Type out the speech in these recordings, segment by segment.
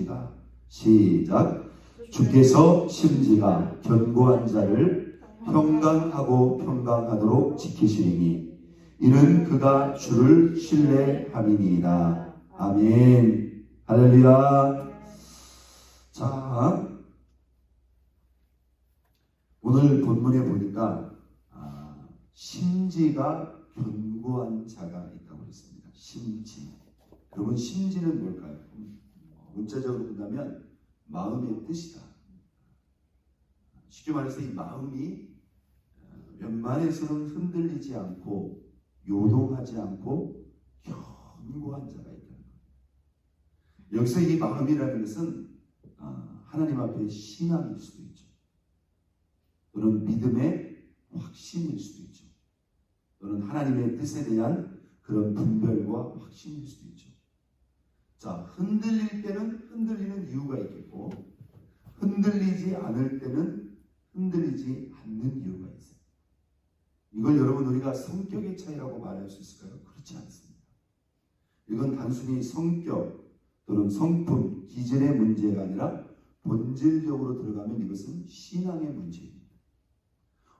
심지가 시작 주께서 심지가 견고한 자를 평강하고 평강하도록 지키시리니 이는 그가 주를 신뢰함이니이다. 아멘. 할렐루야. 자, 오늘 본문에 보니까 아, 심지가 견고한 자가 있다고 했습니다. 심지. 여러분 심지는 뭘까요? 문자적으로 본다면 마음의 뜻이다. 쉽게 말해서 이 마음이 어, 웬만해서는 흔들리지 않고 요동하지 않고 견고한 자가 있다는 거예요. 여기서 이 마음이라는 것은 아, 하나님 앞에 신앙일 수도 있죠. 또는 믿음의 확신일 수도 있죠. 또는 하나님의 뜻에 대한 그런 분별과 확신일 수도 있죠. 자, 흔들릴 때는 흔들리는 이유가 있겠고, 흔들리지 않을 때는 흔들리지 않는 이유가 있어요. 이걸 여러분 우리가 성격의 차이라고 말할 수 있을까요? 그렇지 않습니다. 이건 단순히 성격 또는 성품, 기질의 문제가 아니라 본질적으로 들어가면 이것은 신앙의 문제입니다.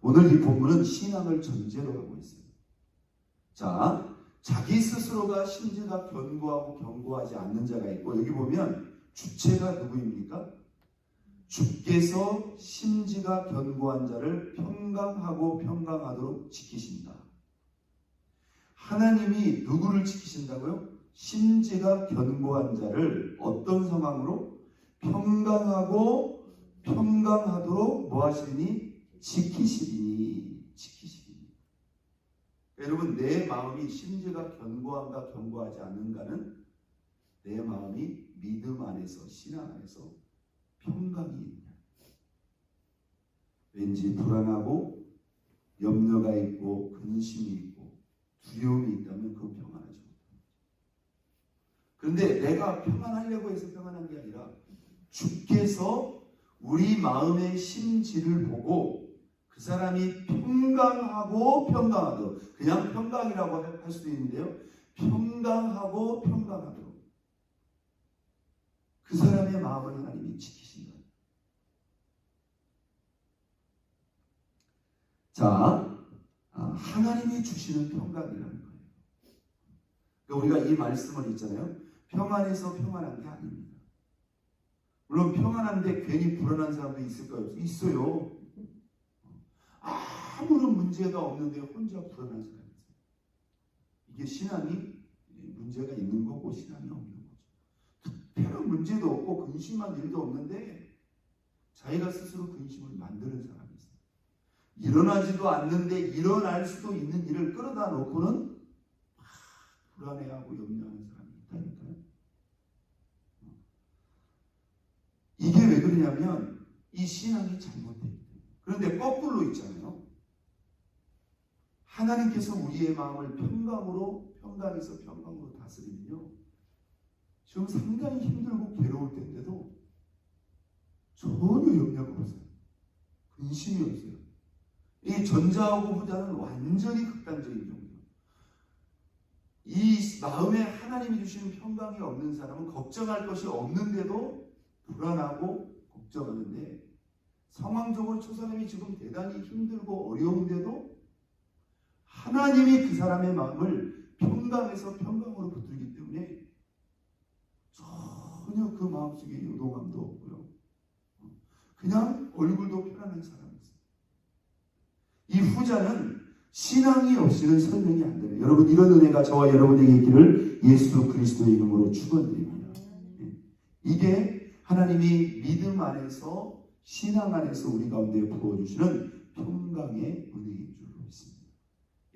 오늘 이 본문은 신앙을 전제로 하고 있어요. 자, 자기 스스로가 심지가 견고하고 견고하지 않는 자가 있고 여기 보면 주체가 누구입니까? 주께서 심지가 견고한 자를 평강하고 평강하도록 지키신다. 하나님이 누구를 지키신다고요? 심지가 견고한 자를 어떤 상황으로 평강하고 평강하도록 뭐 하시니 지키시리니 지키시리니 여러분 내 마음이 심지가 견고한가 견고하지 않는가는 내 마음이 믿음 안에서 신앙 안에서 평강이 있냐 왠지 불안하고 염려가 있고 근심이 있고 두려움이 있다면 그건 평안하지 못합니다. 그런데 내가 평안하려고 해서 평안한 게 아니라 주께서 우리 마음의 심지를 보고 그 사람이 평강하고 평강하도록 그냥 평강이라고 할 수도 있는데요. 평강하고 평강하도록 그 사람의 마음을 하나님이 지키신다. 자, 아, 하나님이 주시는 평강이라는 거예요. 그러니까 우리가 이 말씀을 있잖아요. 평안에서 평안한 게 아닙니다. 물론 평안한데 괜히 불안한 사람도 있을까요? 있어요. 아무런 문제가 없는데 혼자 불안한 사람이 있어요. 이게 신앙이 문제가 있는 거고 신앙이 없는 거죠. 특별한 문제도 없고 근심한 일도 없는데 자기가 스스로 근심을 만드는 사람이 있어요. 일어나지도 않는데 일어날 수도 있는 일을 끌어다 놓고는 막 불안해하고 염려하는 사람이 있다니까요. 이게 왜 그러냐면 이 신앙이 잘못되기 때문에. 그런데 거꾸로 있잖아요. 하나님께서 우리의 마음을 평강으로 평강에서 평강으로 다스리면요. 지금 상당히 힘들고 괴로울 때인데도 전혀 염려가 없어요. 근심이 없어요. 이 전자하고 후자는 완전히 극단적인 경우예요. 이 마음에 하나님이 주시는 평강이 없는 사람은 걱정할 것이 없는데도 불안하고 걱정하는데 상황적으로 저 사람이 지금 대단히 힘들고 어려운데도 하나님이 그 사람의 마음을 평강에서 평강으로 붙들기 때문에 전혀 그 마음속에 요동함도 없고요. 그냥 얼굴도 편안한 사람이었어요. 이 후자는 신앙이 없이는 설명이 안 돼요. 여러분 이런 은혜가 저와 여러분에게 있기를 예수 그리스도의 이름으로 축원드립니다. 이게 하나님이 믿음 안에서 신앙 안에서 우리 가운데 부어주시는 평강의 믿습니다.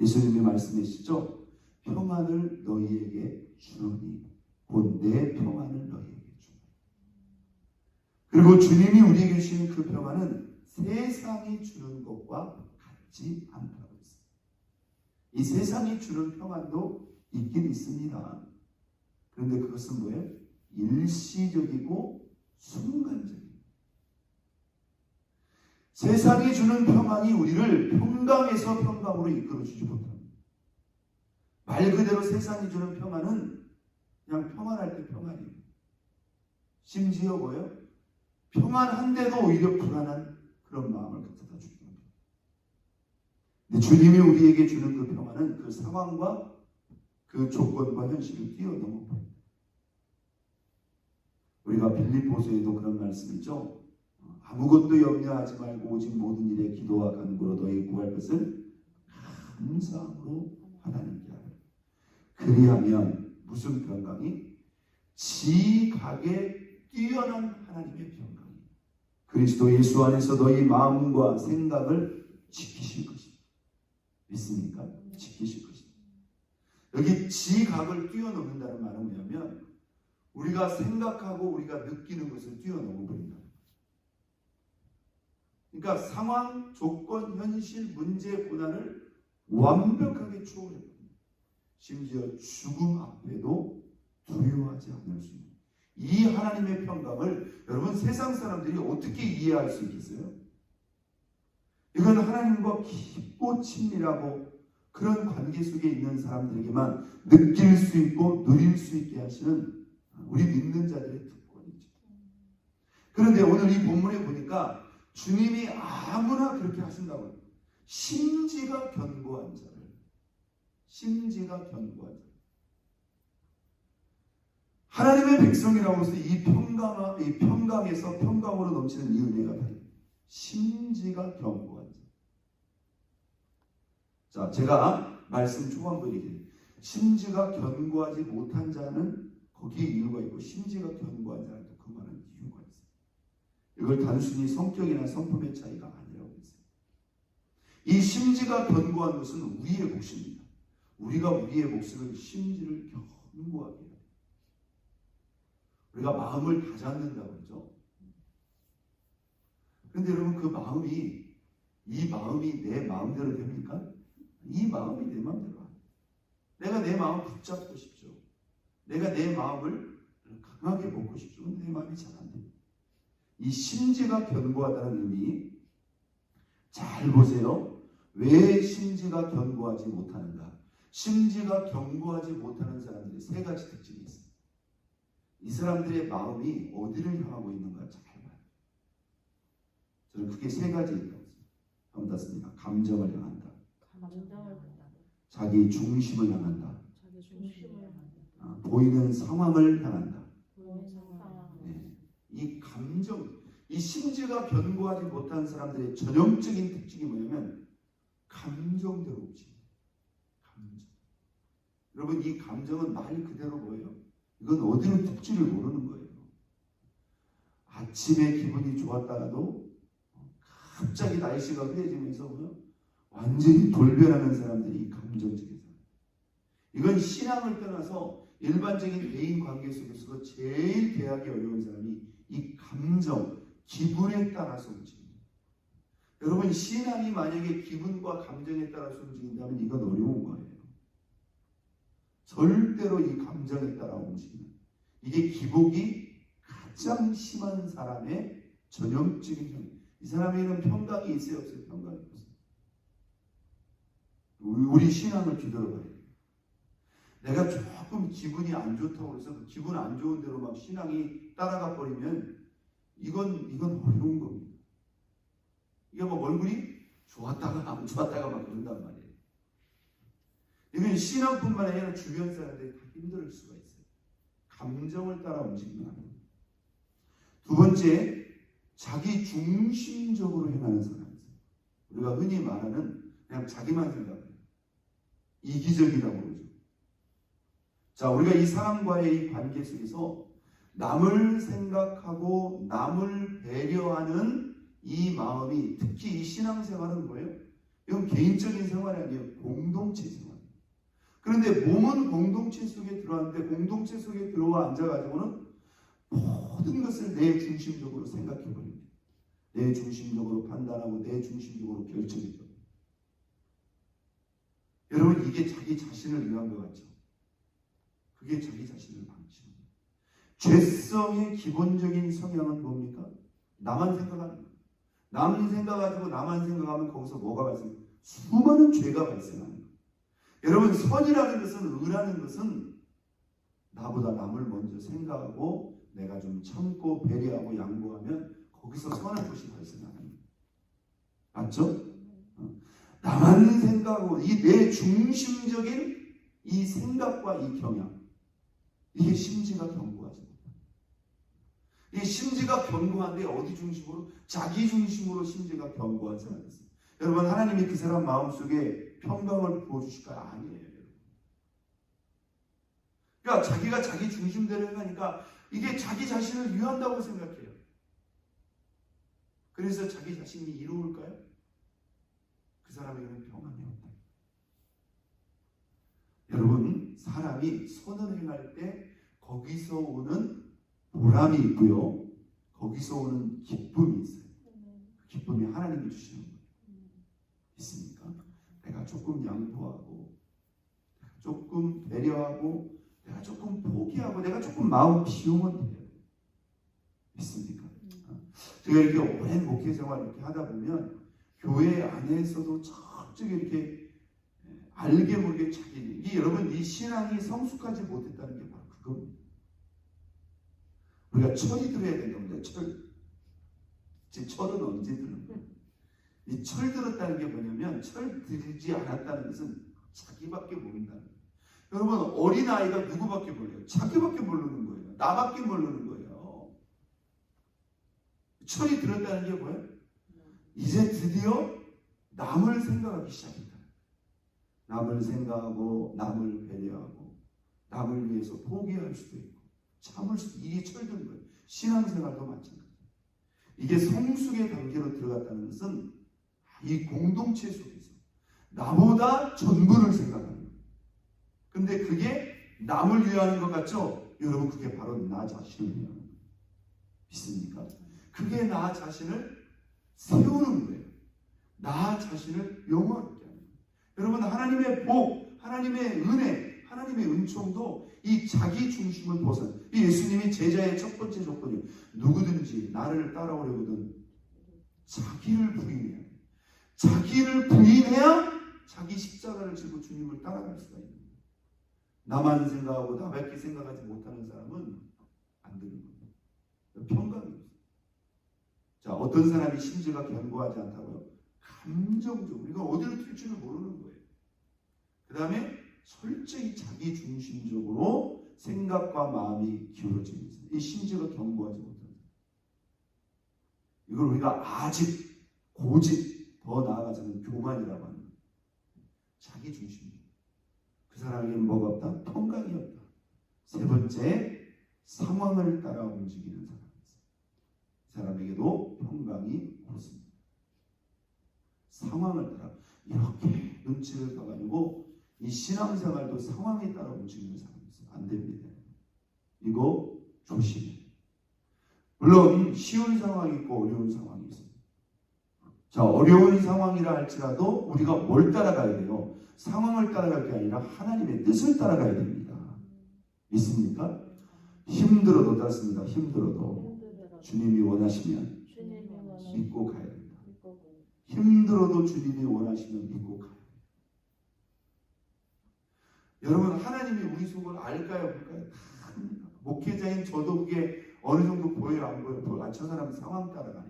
예수님이 말씀하시죠. 평안을 너희에게 주노니 곧 내 평안을 너희에게 주노니. 그리고 주님이 우리에게 주신 그 평안은 세상이 주는 것과 같지 않다고 했습니다. 이 세상이 주는 평안도 있긴 있습니다. 그런데 그것은 뭐예요? 일시적이고 순간적입니다. 세상이 주는 평안이 우리를 평강에서 평강으로 이끌어주지 못합니다. 말 그대로 세상이 주는 평안은 그냥 평안할 때 평안이에요. 심지어 뭐예요? 평안한데도 오히려 불안한 그런 마음을 갖다 주는 겁니다. 근데 주님이 우리에게 주는 그 평안은 그 상황과 그 조건과 현실을 뛰어넘어 버립니다. 우리가 빌립보서에도 그런 말씀 있죠. 아무것도 염려하지 말고 오직 모든 일에 기도와 간구로 너희 구할 것을 감사함으로 하나님께 하라. 그리하면 무슨 평강이 지각에 뛰어난 하나님의 평강이 그리스도 예수 안에서 너희 마음과 생각을 지키실 것입니다. 믿습니까? 지키실 것입니다. 여기 지각을 뛰어넘는다는 말은 뭐냐면 우리가 생각하고 우리가 느끼는 것을 뛰어넘어 버린다. 그러니까 상황, 조건, 현실, 문제, 고난을 완벽하게 추월해버립니다. 심지어 죽음 앞에도 두려워하지 않을 수 있는 이 하나님의 평강을 여러분 세상 사람들이 어떻게 이해할 수 있겠어요? 이건 하나님과 깊고 친밀하고 그런 관계 속에 있는 사람들에게만 느낄 수 있고 누릴 수 있게 하시는 우리 믿는 자들의 특권이죠. 그런데 오늘 이 본문에 보니까 주님이 아무나 그렇게 하신다고요. 심지가 견고한 자를. 심지가 견고한 자. 하나님의 백성이라고 해서 이 평강, 이 평강에서 평강으로 넘치는 이 은혜가 다 심지가 견고한 자. 자, 제가 말씀 얘기해요. 심지가 견고하지 못한 자는 거기에 이유가 있고 심지가 견고한 자는 또 그만한 이유가 있어요. 이걸 단순히 성격이나 성품의 차이가 아니라고 했어요. 이 심지가 견고한 것은 우리의 몫입니다. 우리가 우리의 몫을 심지를 견고하게 해요. 우리가 마음을 다잡는다고 그러죠. 그런데 여러분 그 마음이 이 마음이 내 마음대로 됩니까? 이 마음이 내 마음대로 안 내가 내 마음 붙잡고 싶죠. 내가 내 마음을 강하게 먹고 싶죠. 근데 내 마음이 잘안 돼요. 이 심지가 견고하다는 의미 잘 보세요. 왜 심지가 견고하지 못하는가? 심지가 견고하지 못하는 사람들이 세 가지 특징이 있어요. 이 사람들의 마음이 어디를 향하고 있는가 잘 봐요. 저는 크게 세 가지 있다고 한번 땄습니다. 감정을 향한다. 감정을. 자기 중심을 향한다. 자기 중심을 한다. 아, 보이는 상황을 향한다. 보이는 상황. 네. 이 감정, 이 심지가 견고하지 못한 사람들의 전형적인 특징이 뭐냐면 감정대로. 감정. 여러분 이 감정은 말 그대로 뭐예요? 이건 어디로 튈지를 모르는 거예요. 아침에 기분이 좋았다가도 갑자기 날씨가 흐려지면서? 완전히 돌변하는 사람들이 이 감정적인 사람. 이건 신앙을 떠나서 일반적인 대인 관계 속에서도 제일 대하기 어려운 사람이 이 감정, 기분에 따라서 움직입니다. 여러분 신앙이 만약에 기분과 감정에 따라서 움직인다면 이건 어려운 거예요. 절대로 이 감정에 따라 움직이는 이게 기복이 가장 심한 사람의 전형적인 형. 이 사람에게는 평강이 있어요 없어요? 평강이 없어요. 우리, 신앙을 뒤돌아봐야 돼요. 내가 조금 기분이 안 좋다고 해서 그 기분 안 좋은 대로 막 신앙이 따라가 버리면 이건 이건 어려운 겁니다. 이게 뭐 얼굴이 좋았다가 안 좋았다가 막 그런단 말이에요. 이건 신앙뿐만 아니라 주변 사람들이 다 힘들 수가 있어요. 감정을 따라 움직이면. 두 번째, 자기 중심적으로 행하는 사람이죠. 우리가 흔히 말하는 그냥 자기만 생각해요. 이기적이라고 그러죠. 자, 우리가 이 사람과의 이 관계 속에서 남을 생각하고 남을 배려하는 이 마음이 특히 이 신앙생활은 뭐예요? 이건 개인적인 생활이 아니에요. 공동체 생활. 그런데 몸은 공동체 속에 들어왔는데 공동체 속에 들어와 앉아가지고는 모든 것을 내 중심적으로 생각해 버립니다. 내 중심적으로 판단하고 내 중심적으로 결정해요. 여러분 이게 자기 자신을 위한 것 같죠? 그게 자기 자신을 거예요. 죄성의 기본적인 성향은 뭡니까? 나만 생각하는 거예요. 남이 생각하고 나만 생각하면 거기서 뭐가 발생? 수많은 죄가 발생하는 거예요. 여러분 선이라는 것은 의라는 것은 나보다 남을 먼저 생각하고 내가 좀 참고 배려하고 양보하면 거기서 선한 것이 발생하는 맞죠? 어. 나만 생각하고 이 내 중심적인 이 생각과 이 경향 이게 심지가 못해. 이 심지가 견고한데 어디 중심으로 자기 중심으로 심지가 견고하지 않았어요. 여러분 하나님이 그 사람 마음속에 평강을 부어주실까요? 아니에요. 그러니까 자기가 자기 중심대로 행하니까 이게 자기 자신을 위한다고 생각해요. 그래서 자기 자신이 이로울까요? 그 사람에게는 평안이 없다. 여러분 사람이 선을 행할 때 거기서 오는 보람이 있고요. 거기서 오는 기쁨이 있어요. 그 기쁨이 하나님이 주시는 거예요. 있습니까? 내가 조금 양보하고 조금 배려하고 내가 조금 포기하고 내가 조금 마음 비우면 돼요. 있습니까? 제가 이렇게 오랜 목회 생활 이렇게 하다 보면 교회 안에서도 저쪽에 이렇게 알게 모르게 자기 이 여러분 이 신앙이 성숙하지 못했다는 게 바로 그겁니다. 우리가 철이 들어야 되는 겁니다. 철. 제 철은 언제 드는 거예요? 이 철 들었다는 게 뭐냐면 철 들지 않았다는 것은 자기밖에 모른다는 거예요. 여러분 어린 아이가 누구밖에 몰라요? 자기밖에 모르는 거예요. 나밖에 모르는 거예요. 철이 들었다는 게 뭐예요? 이제 드디어 남을 생각하기 시작합니다. 남을 생각하고 남을 배려하고 남을 위해서 포기할 수도 있고 참을 수도 이게 철든 거예요. 신앙생활도 마찬가지. 이게 성숙의 단계로 들어갔다는 것은 이 공동체 속에서 나보다 전부를 생각하는 거예요. 근데 그게 남을 위하는 것 같죠? 여러분 그게 바로 나 자신을 위하는 거예요. 믿습니까? 그게 나 자신을 세우는 거예요. 나 자신을 영원하게 하는 거예요. 여러분 하나님의 복, 하나님의 은혜, 하나님의 은총도 이 자기 중심을 벗은 이 예수님이 제자의 첫 번째 조건이 누구든지 나를 따라오려거든 자기를 부인해야 돼. 자기를 부인해야 자기 십자가를 지고 주님을 따라갈 수가 있는 거예요. 나만 생각하고 나밖에 생각하지 못하는 사람은 안 되는. 평강이 없어요. 자, 어떤 사람이 심지가 견고하지 않다고요? 감정적으로 이거 어디로 튈지를 모르는 거예요. 그 다음에 철저히 자기 중심적으로 생각과 마음이 있어요. 이 심지가 견고하지 거예요. 이걸 우리가 아직 고집 더 나아가서는 교만이라고 하는 거예요. 자기 중심. 그 사람에게는 뭐가 없다? 평강이 없다. 세 번째, 상황을 따라 움직이는 사람. 이 사람에게도 평강이 없습니다. 상황을 따라 이렇게 눈치를 봐가지고 이 신앙생활도 상황에 따라 움직이는 사람이 있어요. 안 됩니다. 이거 조심해. 물론 쉬운 상황이 있고 어려운 상황이 있어요. 자 어려운 상황이라 할지라도 우리가 뭘 따라가야 돼요? 상황을 따라갈 게 아니라 하나님의 뜻을 따라가야 됩니다. 있습니까? 힘들어도 닿습니다. 힘들어도 주님이 원하시면 믿고 가야 됩니다. 힘들어도 주님이 원하시면 믿고 가야 돼요. 여러분 하나님이 우리 속을 알까요? 볼까요? 다 압니다. 목회자인 저도 그게 어느 정도 보여요? 안 보여요? 아, 저 사람 상황 따라가네.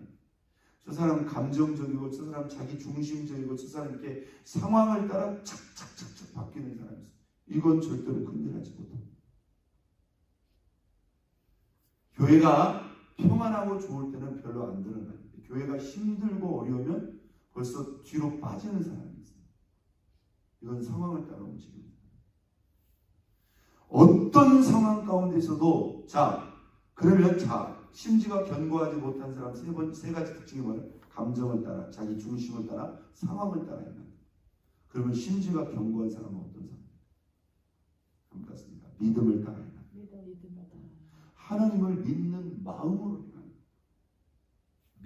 저 사람 감정적이고 저 사람 자기 중심적이고 저 사람 이렇게 상황을 따라 착착착착 바뀌는 사람이 있어요. 이건 절대로 큰일하지 못합니다. 교회가 평안하고 좋을 때는 별로 안 드러나요. 교회가 힘들고 어려우면 벌써 뒤로 빠지는 사람이 있어요. 이건 상황을 따라 움직입니다. 어떤 상황 가운데서도 자 그러면 자 심지가 견고하지 못한 사람 세 번 세 가지 특징이 뭐예요? 감정을 따라 자기 중심을 따라 상황을 따라야 한다. 그러면 심지가 견고한 사람은 어떤 사람? 감같습니다. 믿음을 따라야 한다. 믿음이다. 하나님을 믿는 마음으로 행하는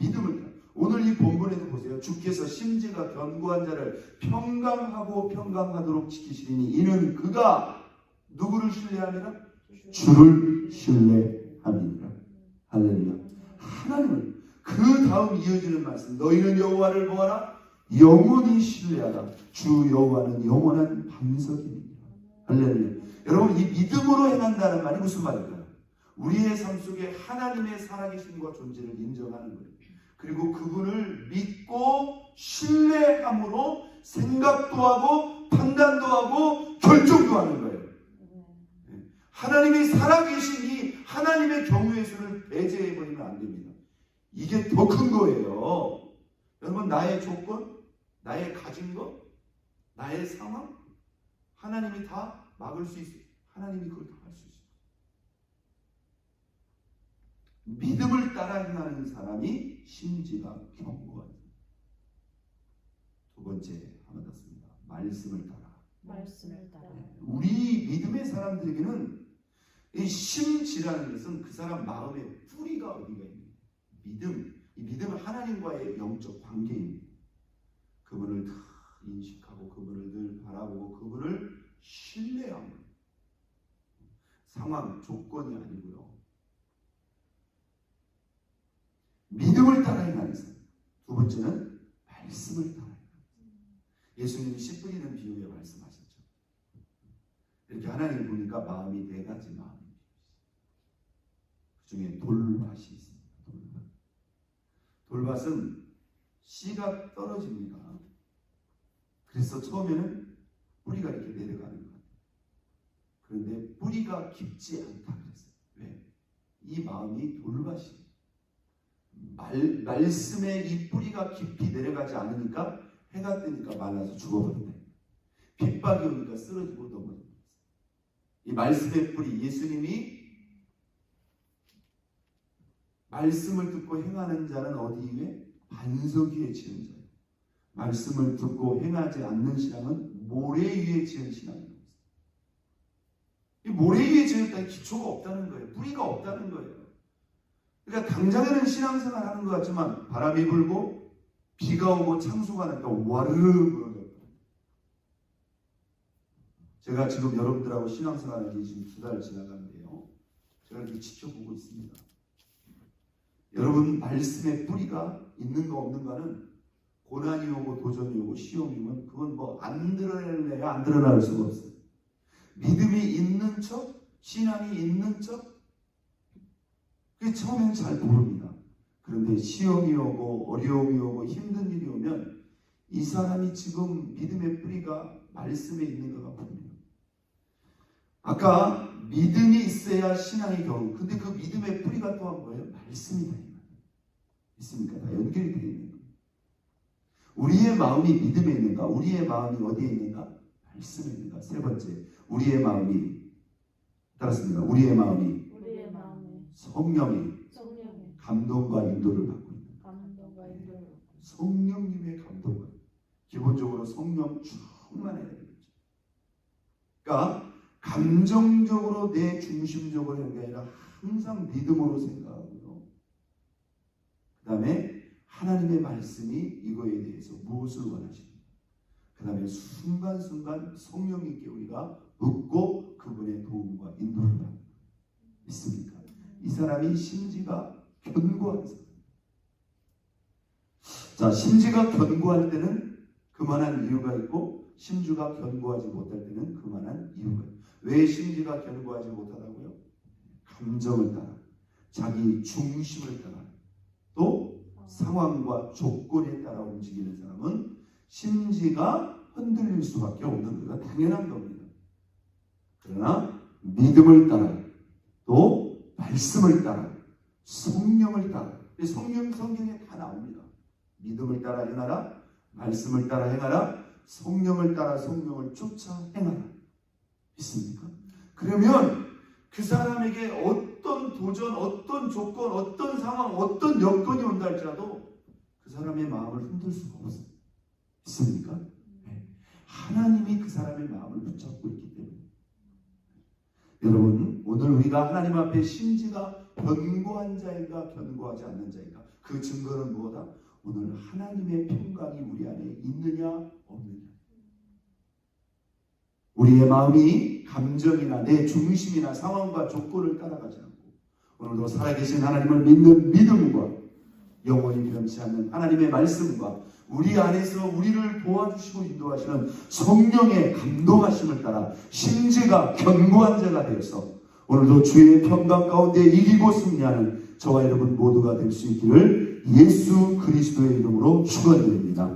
믿음을 따라. 오늘 이 본문에도 보세요. 주께서 심지가 견고한 자를 평강하고 평강하도록 지키시리니 이는 그가 누구를 신뢰함이라? 주를 신뢰함이니라. 할렐루야. 하나님을 그 다음 이어지는 말씀 너희는 여호와를 보아라 영원히 신뢰하라 주 여호와는 영원한 반석이니라. 할렐루야. 여러분 이 믿음으로 행한다는 말이 무슨 말일까요? 우리의 삶 속에 하나님의 살아계심과 존재를 인정하는 거예요. 그리고 그분을 믿고 신뢰함으로 생각도 하고 판단도 하고 결정도 하는 거예요. 네. 하나님이 살아계시니 하나님의 경우의 수를 배제해버리면 안 됩니다. 이게 더 큰 거예요. 여러분, 나의 조건, 나의 가진 것, 나의 상황, 하나님이 다 막을 수 있어요. 하나님이 그걸 다 할 수 있어요. 믿음을 따라 행하는 사람이 심지가 견고한. 두 번째 하나 더 씁니다. 말씀을 따라. 말씀을 따라. 우리 믿음의 사람들에게는 이 심지라는 것은 그 사람 마음의 뿌리가 어디가 있는. 믿음, 이 믿음은 하나님과의 영적 관계입니다. 그분을 다 인식하고 그분을 늘 바라보고 그분을 신뢰하는. 상황, 조건이 아니고요. 믿음을 따라 행하는 사람. 두 번째는 말씀을 따라 행하는 사람. 예수님이 씨 뿌리는 비유에 말씀하셨죠. 이렇게 하나님 보니까 마음이 네 가지 있어요. 그 중에 돌밭이 있습니다. 돌밭. 돌밭은 씨가 떨어집니다. 그래서 처음에는 뿌리가 이렇게 내려가는 것 같아요. 그런데 뿌리가 깊지 않다 그랬어요. 왜? 이 마음이 돌밭이 말, 말씀에 이 뿌리가 깊이 내려가지 않으니까 해가 뜨니까 말라서 죽어버린다. 빗박이 오니까 쓰러지고. 이 말씀의 뿌리 예수님이 말씀을 듣고 행하는 자는 어디 위에 반석 위에 지은 자예요. 말씀을 듣고 행하지 않는 신앙은 모래 위에 지은 신앙입니다. 이 모래 위에 지었다는 기초가 없다는 거예요. 뿌리가 없다는 거예요. 그러니까 당장에는 신앙생활 하는 것 같지만 바람이 불고 비가 오고 창수가 나니까 와르르 무너져. 제가 지금 여러분들하고 신앙생활한 지 지금 두 달 지나갔는데요. 제가 이렇게 지켜보고 있습니다. 여러분 말씀의 뿌리가 있는가 없는가는 고난이 오고 도전이 오고 시험이 오면 그건 뭐 안 드러낼래야 안 드러날 수가 없어요. 믿음이 있는 척, 신앙이 있는 척, 그게 처음엔 잘 모릅니다. 그런데 시험이 오고 어려움이 오고 힘든 일이 오면 이 사람이 지금 믿음의 뿌리가 말씀에 있는가가 보입니다. 아까 믿음이 있어야 신앙이 겨우. 근데 그 믿음의 뿌리가 또한 뭐예요? 말씀이다. 있습니까? 다 연결이 되어 있는 거예요. 우리의 마음이 믿음에 있는가? 우리의 마음이 어디에 있는가? 말씀에 있는가? 세 번째, 우리의 마음이 따랐습니다. 우리의 마음이 우리의 마음에 성령이 성령의 감동과 인도를 받고 있는 감동과 인도를 성령님의 감동을 기본적으로 성령 충만해야 되겠죠. 그러니까 감정적으로 내 중심적으로 하는 게 아니라 항상 믿음으로 생각하고요. 그 다음에 하나님의 말씀이 이거에 대해서 무엇을 원하십니까? 그 다음에 순간순간 성령님께 우리가 묻고 그분의 도움과 인도를 받는 있습니까? 이 사람이 심지가 견고한 사람. 자, 심지가 견고할 때는 그만한 이유가 있고 심주가 견고하지 못할 때는 그만한 이유가 있고 왜 심지가 견고하지 못하다고요? 감정을 따라 자기 중심을 따라 또 상황과 조건에 따라 움직이는 사람은 심지가 흔들릴 수밖에 없는 거가 당연한 겁니다. 그러나 믿음을 따라 또 말씀을 따라 성령을 따라 이 성령 성경에 다 나옵니다. 믿음을 따라 행하라 말씀을 따라 행하라 성령을 따라 성령을 쫓아 행하라 있습니까? 그러면 그 사람에게 어떤 도전, 어떤 조건, 어떤 상황, 어떤 여건이 온다 할지라도 그 사람의 마음을 흔들 수가 없어요. 있습니까? 네. 하나님이 그 사람의 마음을 붙잡고 있기 때문에. 여러분, 오늘 우리가 하나님 앞에 심지가 견고한 자인가, 견고하지 않는 자인가, 그 증거는 뭐다? 오늘 하나님의 평강이 우리 안에 있느냐, 없느냐. 우리의 마음이 감정이나 내 중심이나 상황과 조건을 따라가지 않고 오늘도 살아계신 하나님을 믿는 믿음과 영원히 변치 않는 하나님의 말씀과 우리 안에서 우리를 도와주시고 인도하시는 성령의 감동하심을 따라 심지가 견고한 자가 되어서 오늘도 주의 평강 가운데 이기고 승리하는 저와 여러분 모두가 될 수 있기를 예수 그리스도의 이름으로 축원드립니다.